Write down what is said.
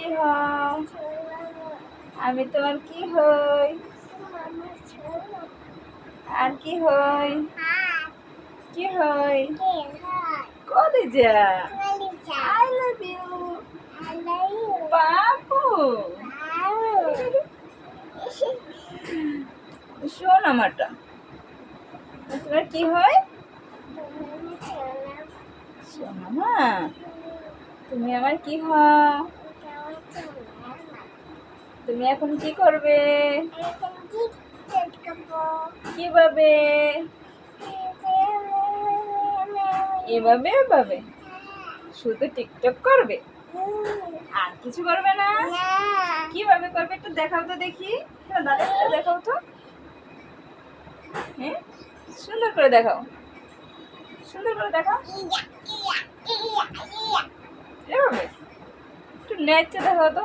কি হও আমি তোমার কি হই? আর কি হই? কি হই? কলেজা? আই লাভ ইউ বাবু। শোন আমারটা। তোমার কি হয় শোনো মা, তুমি আমার কি হও তুমি এখন কি করবে? কীভাবে? এভাবে এভাবে। শুধু টিকটক করবে? আর কিছু করবে না? কীভাবে করবে একটু দেখাও তো দেখি। হ্যাঁ, দাদা দেখাও তো। হ্যাঁ সুন্দর করে দেখাও। সুন্দর করে দেখাও। এভাবে। একটু নেচে দেখাও তো।